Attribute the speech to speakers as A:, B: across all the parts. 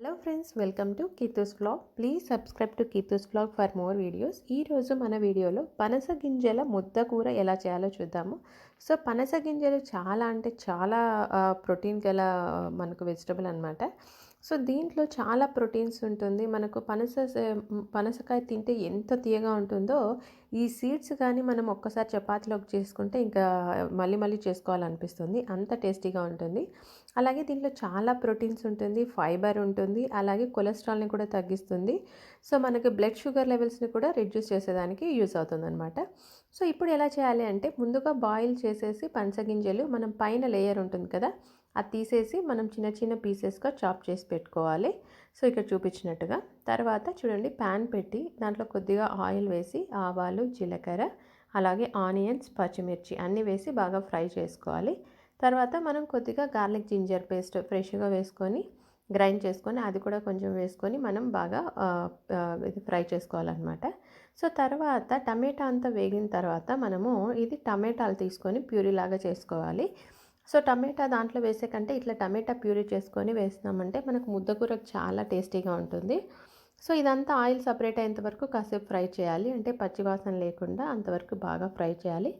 A: Hello friends welcome to Keethu's vlog please subscribe to Keethu's vlog for more videos ఈరోజు మన వీడియోలో పనస గింజల ముద్ద కూర ఎలా చేయాలో చూద్దాము. సో పనస గింజలు చాలా అంటే చాలా ప్రోటీన్ గల మనకు వెజిటబుల్ అనమాట సో దీంట్లో చాలా ప్రోటీన్స్ ఉంటుంది. మనకు పనస పనసకాయ తింటే ఎంత తీయగా ఉంటుందో ఈ సీడ్స్ కానీ మనం ఒక్కసారి చపాతీలోకి చేసుకుంటే ఇంకా మళ్ళీ మళ్ళీ చేసుకోవాలనిపిస్తుంది. అంత టేస్టీగా ఉంటుంది. అలాగే దీంట్లో చాలా ప్రోటీన్స్ ఉంటుంది ఫైబర్ ఉంటుంది అలాగే కొలెస్ట్రాల్ని కూడా తగ్గిస్తుంది. సో మనకి బ్లడ్ షుగర్ లెవెల్స్ని కూడా రిడ్యూస్ చేసేదానికి యూస్ అవుతుందన్నమాట. సో ఇప్పుడు ఎలా చేయాలి అంటే ముందుగా బాయిల్ చేసేసి పంచగింజలు మనం పైన లేయర్ ఉంటుంది కదా అది తీసేసి మనం చిన్న చిన్న పీసెస్గా చాప్ చేసి పెట్టుకోవాలి. సో ఇక్కడ చూపించినట్టుగా. తర్వాత చూడండి ప్యాన్ పెట్టి దాంట్లో కొద్దిగా ఆయిల్ వేసి ఆవాలు జీలకర్ర అలాగే ఆనియన్స్ పచ్చిమిర్చి అన్నీ వేసి బాగా ఫ్రై చేసుకోవాలి. తర్వాత మనం కొద్దిగా గార్లిక్ జింజర్ పేస్ట్ ఫ్రెష్గా వేసుకొని గ్రైండ్ చేసుకొని అది కూడా కొంచెం వేసుకొని మనం బాగా ఇది ఫ్రై చేసుకోవాలన్నమాట. సో తర్వాత టమాటా అంతా వేగిన తర్వాత మనము ఇది టమాటాలు తీసుకొని ప్యూరీ లాగా చేసుకోవాలి. సో టమాటా దాంట్లో వేసే కంటే ఇట్లా టమాటా ప్యూరీ చేసుకొని వేసినామంటే మనకు ముద్దకూర చాలా టేస్టీగా ఉంటుంది. సో ఇదంతా ఆయిల్ సపరేట్ అయ్యేంత వరకు కాసేపు ఫ్రై చేయాలి. అంటే పచ్చివాసన లేకుండా అంతవరకు బాగా ఫ్రై చేయాలి.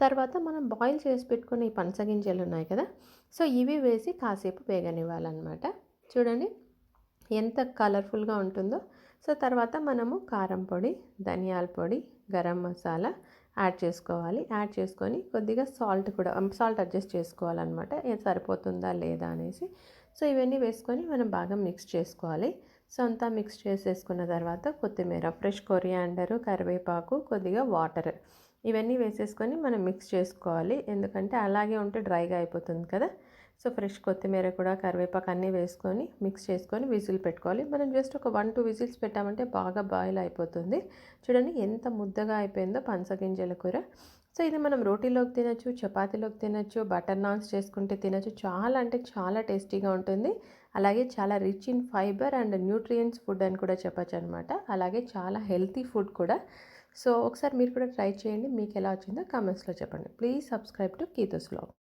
A: తర్వాత మనం బాయిల్ చేసి పెట్టుకుని ఈ పనసగింజలు ఉన్నాయి కదా సో ఇవి వేసి కాసేపు వేగనివ్వాలన్నమాట. చూడండి ఎంత కలర్ఫుల్గా ఉంటుందో. సో తర్వాత మనము కారం పొడి ధనియాల పొడి గరం మసాలా యాడ్ చేసుకోవాలి. యాడ్ చేసుకొని కొద్దిగా సాల్ట్ కూడా సాల్ట్ అడ్జస్ట్ చేసుకోవాలన్నమాట. సరిపోతుందా లేదా అనేసి. సో ఇవన్నీ వేసుకొని మనం బాగా మిక్స్ చేసుకోవాలి. సో అంతా మిక్స్ చేసేసుకున్న తర్వాత కొత్తిమీర ఫ్రెష్ కొరియాండరు కరివేపాకు కొద్దిగా వాటర్ ఇవన్నీ వేసేసుకొని మనం మిక్స్ చేసుకోవాలి. ఎందుకంటే అలాగే ఉంటే డ్రైగా అయిపోతుంది కదా. సో ఫ్రెష్ కొత్తిమీర కూడా కరివేపాకు అన్నీ వేసుకొని మిక్స్ చేసుకొని విజిల్ పెట్టుకోవాలి. మనం జస్ట్ ఒక వన్ టూ విజిల్స్ పెట్టామంటే బాగా బాయిల్ అయిపోతుంది. చూడండి ఎంత ముద్దగా అయిపోయిందో పంచగింజల కూర. సో ఇది మనం రోటీలోకి తినచ్చు చపాతీలోకి తినచ్చు బటర్ నాన్స్ చేసుకుంటే తినచ్చు. చాలా అంటే చాలా టేస్టీగా ఉంటుంది. అలాగే చాలా rich in fibre and nutrients food అని కూడా చెప్పచ్చు అనమాట అలాగే చాలా హెల్తీ ఫుడ్ కూడా. సో ఒకసారి మీరు కూడా ట్రై చేయండి. మీకు ఎలా వచ్చిందో కామెంట్స్లో చెప్పండి. Please subscribe to Keethu's blog